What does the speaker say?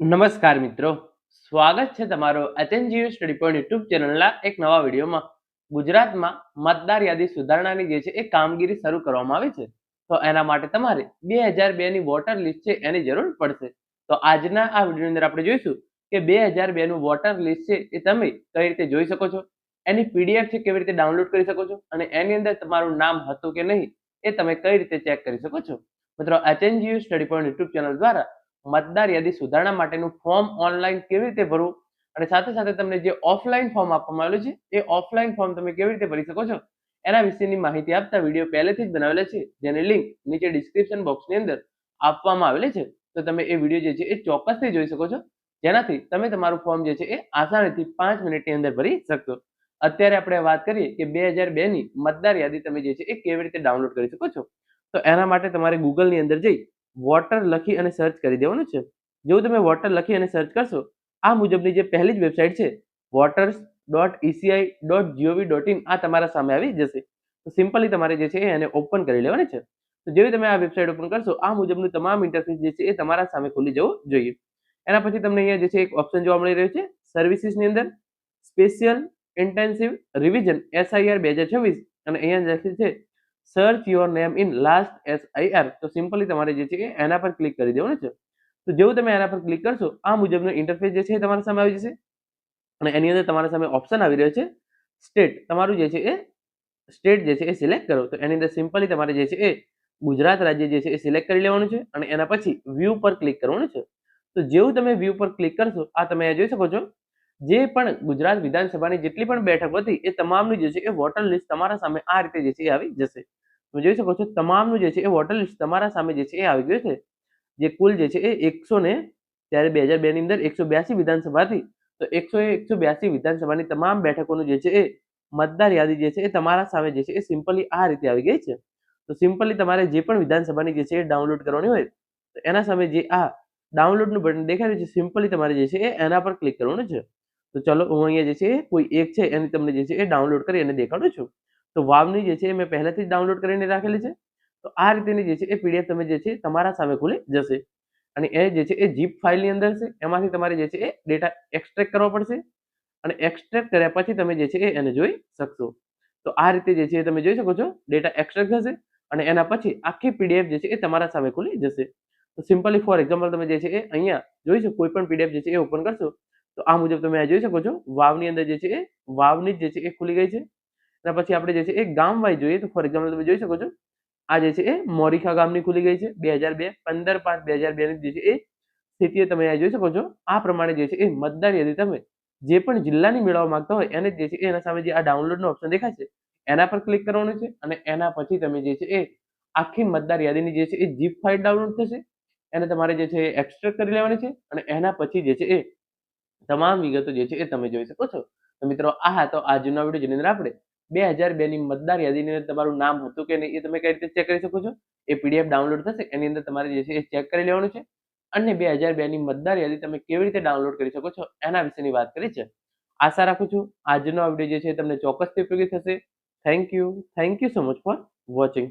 નમસ્કાર મિત્રો. સ્વાગત છે તમારો એચએનજીયુ સ્ટડી પોઈન્ટ યુટ્યુબ ચેનલના એક નવા વિડીયોમાં. ગુજરાતમાં મતદાર યાદી સુધારણાની જે છે એ કામગીરી શરૂ કરવામાં આવી છે. તો એના માટે તમારે બે હજાર બેની વોટર લિસ્ટ છે એની જરૂર પડશે. તો આજના આ વિડીયોની અંદર આપણે જોઈશું કે બે હજાર બેનું વોટર લિસ્ટ છે એ તમે કઈ રીતે જોઈ શકો છો? એની પીડીએફ છે કેવી રીતે ડાઉનલોડ કરી શકો છો? અને એની અંદર તમારું નામ હતું કે નહીં એ તમે કઈ રીતે ચેક કરી શકો છો? મિત્રો, HNGU study point YouTube channel દ્વારા મતદાર યાદી સુધારણા માટેનું ફોર્મ ઓનલાઈન કેવી રીતે ભરવું? અને સાથે સાથે તમને જે ઓફલાઈન ફોર્મ આપવામાં આવેલું છે, એ ઓફલાઈન ફોર્મ તમે કેવી રીતે ભરી શકો છો? એના વિશેની માહિતી આપતા વીડિયો પહેલેથી જ બનાવેલા છે, જેની લિંક નીચે ડિસ્ક્રિપ્શન બોક્સની અંદર આપવામાં આવેલી છે. તો તમે એ વીડિયો જે છે, એ ચોક્કસથી જોઈ શકો છો. જેનાથી તમે તમારું ફોર્મ જે છે, એ આસાનીથી પાંચ મિનિટની અંદર ભરી શકશો. અત્યારે આપણે વાત કરીએ કે બે હજાર બેની મતદાર યાદી તમે જે છે, એ કેવી રીતે ડાઉનલોડ કરી શકો છો? તો એના માટે તમારે ગૂગલની અંદર જઈ વોટર લખી અને સર્ચ કરી દેવાનું છે. જેવું તમે વોટર લખી અને સર્ચ કરશો, આ મુજબની જે પહેલી જ વેબસાઇટ છે voters dot ECI dot GOV dot in આ તમારા સામે આવી જશે. તો સિમ્પલી તમારે જે છે એને ઓપન કરી લેવાની છે. તો જેવી તમે આ વેબસાઇટ ઓપન કરશો, આ મુજબનું તમામ ઇન્ટરફેસ જે છે એ તમારા સામે ખુલી જવું જોઈએ. એના પછી તમને અહીંયા જે છે એક ઓપ્શન જોવા મળી રહ્યું છે સર્વિસીસની અંદર સ્પેશિયલ ઇન્ટેન્સિવ રિવિઝન એસઆઈઆર બે હજાર છવ્વીસ. અને અહીંયા જે છે search your name in last S I R તો સિમ્પલી તમારે જે છે એ એના પર ક્લિક કરી દેવાનું છે. તો જેવું તમે એના પર ક્લિક કરશો, આ મુજબનો ઇન્ટરફેસ જે છે તમારા સામે આવી જશે. અને એની અંદર તમારા સામે ઓપ્શન આવી રહ્યો છે સ્ટેટ તમારું જે છે એ સ્ટેટ જે છે એ સિલેક્ટ કરો. તો એની અંદર સિમ્પલી તમારે જે છે એ ગુજરાત રાજ્ય જે છે એ સિલેક્ટ કરી લેવાનું છે અને એના પછી વ્યૂ પર ક્લિક કરવાનું છે. તો જેવું તમે વ્યૂ પર ક્લિક કરશો, આ તમે જોઈ શકો છો. જે પણ ગુજરાત વિધાનસભાની જેટલી પણ બેઠક હતી, એ તમામની જે છે એ વોટર લિસ્ટ તમારા સામે આ રીતે જે છે એ આવી જશે. તમે જોઈ શકો છો તમામનું જે છે એ વોટર લિસ્ટ તમારા સામે જે છે એ આવી ગયું છે જે કુલ જે છે એ એકસો ને ત્યારે બે હજાર બેની અંદર એકસો બ્યાસી વિધાનસભાથી તો એકસો એકસો બ્યાસી વિધાનસભાની તમામ બેઠકોનું જે છે એ મતદાર યાદી જે છે એ તમારા સામે જે છે એ સિમ્પલી આ રીતે આવી ગઈ છે તો સિમ્પલી તમારે જે પણ વિધાનસભાની જે છે એ ડાઉનલોડ કરવાની હોય તો એના સામે જે આ ડાઉનલોડનું બટન દેખાય છે સિમ્પલી તમારે જે છે એ એના પર ક્લિક કરવાનું છે તો ચલો હું અહીંયા જે છે કોઈ એક છે એની તમને જે છે એ ડાઉનલોડ કરી અને દેખાડું છું તો વાવની જે છે એ મેં પહેલાથી જ ડાઉનલોડ કરીને રાખેલી છે તો આ રીતેની જે છે એ પીડીએફ તમે જે છે તમારા સામે ખુલી જશે અને એ જે છે એ જીપ ફાઇલની અંદર છે એમાંથી તમારે જે છે એ ડેટા એક્સટ્રેક્ટ કરવો પડશે અને એક્સટ્રેક્ટ કર્યા પછી તમે જે છે એ એને જોઈ શકશો તો આ રીતે જે છે એ તમે જોઈ શકો છો ડેટા એક્સટ્રેક્ટ થશે અને એના પછી આખી પીડીએફ જે છે એ તમારા સામે ખુલી જશે તો સિમ્પલી ફોર એક્ઝામ્પલ તમે જે છે એ અહીંયા જોઈ શકો કોઈ પણ પીડીએફ જે છે એ ઓપન કરશો તો આ મુજબ તમે આ જોઈ શકો છો વાવની અંદર જે છે એ વાવની જે છે એ ખુલી ગઈ છે એના પછી આપણે જે છે એ ગામ વાઇઝ જોઈએ તો ફોર એક્ઝામ્પલ તમે જોઈ શકો છો આ જે છે એ મોરીખા ગામની ખુલી ગઈ છે બે હજાર બે પંદર પાંચ બે હજાર બે ની જે છે એ સ્થિતિએ તમે આ જોઈ શકો છો આ પ્રમાણે જે છે એ મતદાર યાદી તમે જે પણ જિલ્લાની મેળવવા માંગતા હોય એને જે છે એના સામે જે આ ડાઉનલોડનો ઓપ્શન દેખાય છે એના પર ક્લિક કરવાનું છે અને એના પછી તમે જે છે એ આખી મતદાર યાદીની જે છે એ જીપ ફાઇલ ડાઉનલોડ થશે એને તમારે જે છે એ એક્સટ્રેક્ટ કરી લેવાની છે અને એના પછી જે છે એ તમામ વિગતો જે છે એ તમે જોઈ શકો છો તો મિત્રો આ હતો આજનો વીડિયો જેની અંદર આપણે બે હજાર બે ની મતદાર યાદીની અંદર તમારું નામ હતું કે નહીં એ તમે કઈ રીતે ચેક કરી શકો છો? એ પીડીએફ ડાઉનલોડ થશે, એની અંદર તમારે જે છે એ ચેક કરી લેવાનું છે. અને બે હજાર બે ની મતદાર યાદી તમે કેવી રીતે ડાઉનલોડ કરી શકો છો એના વિશેની વાત કરી છે. આશા રાખું છું આજનો આ વીડિયો જે છે તમને ચોક્કસથી ઉપયોગી થશે. Thank you thank you so much for watching